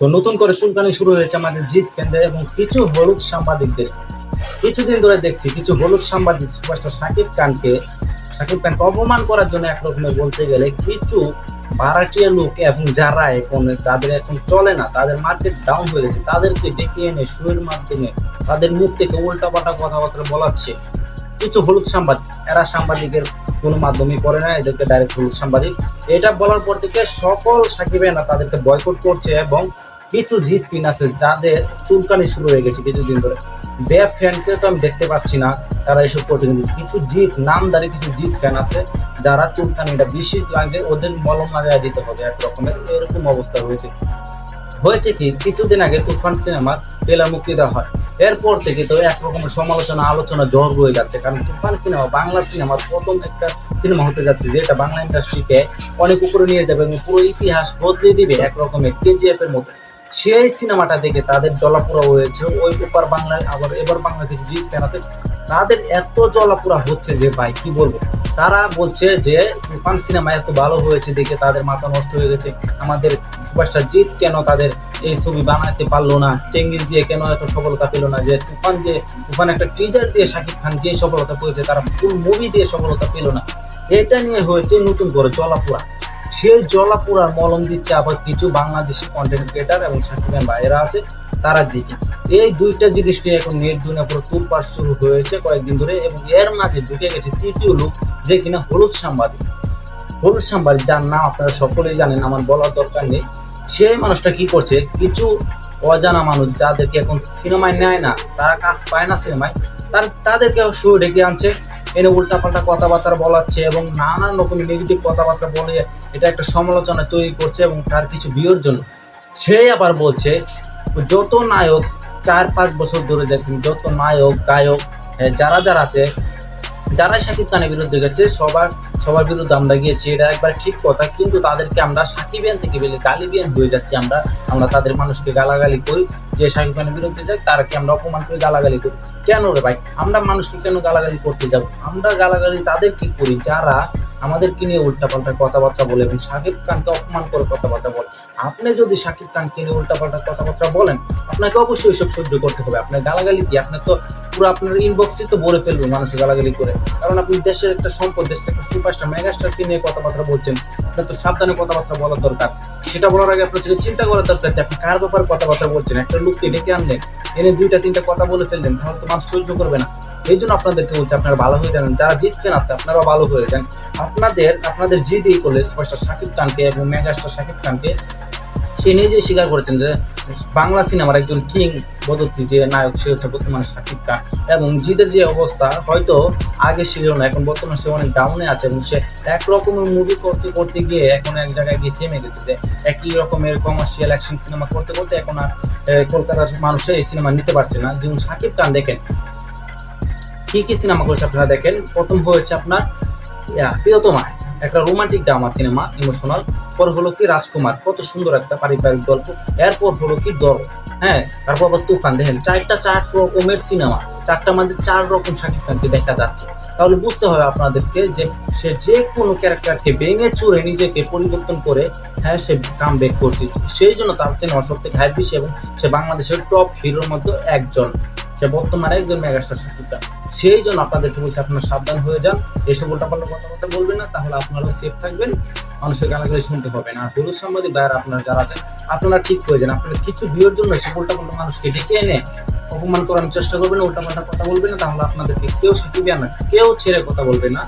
তো নতুন করে চুলকানি শুরু হয়েছে আমাদের জিত কেন্দ্রে এবং কিছু হলুদ সাংবাদিকদের। কিছুদিন ধরে দেখছি কিছু হলুদ সাংবাদিক সুপারস্টার সাকিব খানকে সাকিব খানকে অপমান করার জন্য একরকমের বলতে গেলে কিছু ভাড়াটিয়া লোক এবং যারা এখন, যাদের এখন চলে না, তাদের মার্কেট ডাউন হয়ে গেছে, তাদেরকে ডেকে এনে শুয়ের মাধ্যমে তাদের মুখ থেকে উল্টাপাল্টা কথাবার্তা বলাচ্ছে। কিছু হলুদ সাংবাদিক, এরা সাংবাদিকের কোনো মাধ্যমে করে না, এদেরকে ডাইরেক্ট হলুদ সাংবাদিক। এটা বলার পর থেকে সকল সাকিবেনা তাদেরকে বয়কট করছে এবং কিছু জিত পিন আছে যাদের চুলকানি শুরু হয়ে গেছে কিছুদিন ধরে। দেব ফ্যানকে তো আমি দেখতে পাচ্ছি না, তারা এসব করতে কিন্তু কিছু জিত নামদারি কিছু জিত ফ্যান আছে যারা চুলকানিটা বেশি লাগে, ওদের মলম লাগাই দিতে হবে এক রকমের এরকম অবস্থা হয়েছে। হয়েছে কি? কিছুদিন আগে তুফান সিনেমার ট্রেলার মুক্তি দেওয়া হয়। এরপর থেকে তো একরকমের সমালোচনা, আলোচনা জ্বর হয়ে যাচ্ছে। কারণ তুফান সিনেমা, বাংলা সিনেমার প্রথম একটা সিনেমা হতে যাচ্ছে, যেটা বাংলা ইন্ডাস্ট্রিকে অনেক উপরে নিয়ে যাবে এবং পুরো ইতিহাস বদলে দিবে একরকমের কেজিএফ এর মতো। সেই সিনেমাটা দেখে তাদের জলাপুরা হয়েছে। ওই উপর বাংলায় আবার এবার বাংলা কিছু জিত ফ্যান আছে। তাদের এত জলাপুরা হচ্ছে যে ভাই, কি বলব? তারা বলছে যে, তুফান সিনেমা এত ভালো হয়েছে দেখে তাদের মাথা নষ্ট হয়ে গেছে। আমাদের সুপারস্টার জিৎ কেন তাদের এই ছবি বানাতে পারল না। চেঙ্গিস দিয়ে কেন এত সফলতা পেল না? যে তুফান দিয়ে তুফান একটা টিজার দিয়ে শাকিব খান যে সফলতা পেয়েছে, তারা ফুল মুভি দিয়ে সফলতা পেল না। এটা নিয়ে হয়েছে নতুন করে জলাপুরা। সেই জলাপুরার মলম দিচ্ছে আবার কিছু বাংলাদেশি কন্টেন্ট ক্রিয়েটার এবং শাকিব খান ভাইয়েরা আছে, তারা দিকে এই দুইটা জিনিস নিয়ে এখন নেট জুনে পুরো তুলপাট শুরু হয়েছে কয়েকদিন ধরে এবং এর মাঝে ঢুকে গেছে তৃতীয় লোক যে কিনা হলুদ সাংবাদিক। হলুদ সাংবাদিক, যার নাম আপনারা সকলেই জানেন, আমার বলার দরকার নেই। সেই মানুষটা কি করছে? কিছু অজানা মানুষ যাদেরকে এখন সিনেমায় নেয় না, তারা কাজ পায় না সিনেমায়, তার তাদেরকে শো ডেকে আনছে, এনে উল্টাপাল্টা কথাবার্তা বলাচ্ছে এবং নানান রকমের নেগেটিভ কথাবার্তা বলে এটা একটা সমালোচনা তৈরি করছে এবং তার কিছু বিয়ের জন্য। সে আবার বলছে, যত নায়ক চার পাঁচ বছর ধরে যত নায়ক, গায়ক যারা যারা আছে যারা শাকিব খানের বিরুদ্ধে গেছে, সবার সবার বিরুদ্ধে আমরা গিয়েছি, এটা একবার ঠিক কথা। কিন্তু তাদেরকে আমরা সাকিবিয়ান থেকে বেলে গালিবিয়ান হয়ে যাচ্ছি আমরা। আমরা তাদের মানুষকে গালাগালি করি। যে শাকিব খানের বিরুদ্ধে যাক, তারাকে আমরা অপমান করে গালাগালি করি। কেন রে ভাই? আমরা মানুষকে কেন গালাগালি করতে যাব? আমরা গালাগালি তাদেরকে করি। যারা আমাদেরকে নিয়ে উল্টাপাল্টা কথাবার্তা বলে এবং শাকিব খানকে অপমান করে কথাবার্তা বলে। আপনি যদি শাকিব খানকে নিয়ে উল্টাপাল্টা কথাবার্তা বলেন, আপনাকে অবশ্যই এসব সহ্য করতে হবে। আপনার গালাগালি কি আপনি তো পুরো আপনার ইনবক্সই তো ভরে ফেলবে মানুষের গালাগালি করে। কারণ আপনি দেশের একটা সম্পদ, দেশের একটা সুপারস্টার মেগাস্টারকে নিয়ে কথাবার্তা বলছেন, আপনার তো সাবধানে কথাবার্তা বলার দরকার। সেটা বলার আগে আপনার চিন্তা করার দরকার যে আপনি কার ব্যাপারে কথাবার্তা বলছেন, একটা লোককে ডেকে আনলেন, এনে দুইটা, তিনটা কথা বলে ফেললেন, তাহলে তো মানুষ সহ্য করবে না। এই জন্য আপনাদেরকে বলছি, আপনারা ভালো হয়ে যান, যারা জিতছেন আছে আপনারা ভালো হয়ে যান। আপনাদের আপনাদের জিত এই করলে সুপারস্টার শাকিব খানকে এবং মেগাস্টার শাকিব খানকে সে নিজেই স্বীকার করেছেন যে বাংলা সিনেমার একজন কিং বদত্তি যে নায়ক সে হচ্ছে বর্তমানে শাকিব খান। এবং জিদের যে অবস্থা হয়তো আগে ছিল না এখন বর্তমানে সে অনেক ডাউনে আছে এবং সে একরকমের মুভি করতে করতে গিয়ে এখন এক জায়গায় গিয়ে থেমে গেছে যে একই রকমের কমার্শিয়াল অ্যাকশন সিনেমা করতে করতে এখন আর কলকাতার মানুষে এই সিনেমা নিতে পারছে না। যেমন শাকিব খান দেখেন কি কি সিনেমা করেছে আপনারা দেখেন? প্রথম হয়েছে আপনার ইয়া, প্রিয়তমা একটা রোমান্টিক ড্রামা সিনেমা ইমোশনাল পর হলো কি রাজকুমার, কত সুন্দর একটা পারিবারিক গল্প। এরপর হলো কি দর হ্যাঁ তারপর আবার তুফান। দেখেন, চারটা চার রকমের সিনেমা চারটা মধ্যে চার রকম শাকিব খানকে দেখা যাচ্ছে। তাহলে বুঝতে হবে আপনাদেরকে যে সে যে কোনো ক্যারেক্টারকে ভেঙে চুরে নিজেকে পরিবর্তন করে হ্যাঁ সে কাম ব্যাক করছে। সেই জন্য তার সিনেমা সব থেকে হাই বেশি এবং সে বাংলাদেশের টপ হিরোর মধ্যে একজন। সে বর্তমানে একজন মেগাস্টার শাকিব খান সেই জন্য আপনাদেরকে বলছি আপনারা সাবধান হয়ে যান। এসব উল্টাপাল্টা কথাবার্তা বলবেন না, তাহলে আপনারাও সেফ থাকবেন, মানুষের গালাগালি শুনতে হবে না। আর হলুদ সাংবাদিক ভাইয়ারা, আপনারা যারা আছেন, আপনারা ঠিক হয়ে যান। আপনারা কিছু ভিউর জন্য সে উল্টাপাল্টা মানুষকে ডেকে এনে অপমান করানোর চেষ্টা করবেন, উল্টাপাল্টা কথা বলবেন না, তাহলে আপনাদেরকে কেউ শিখিবে না, কেউ ছেড়ে কথা বলবে না।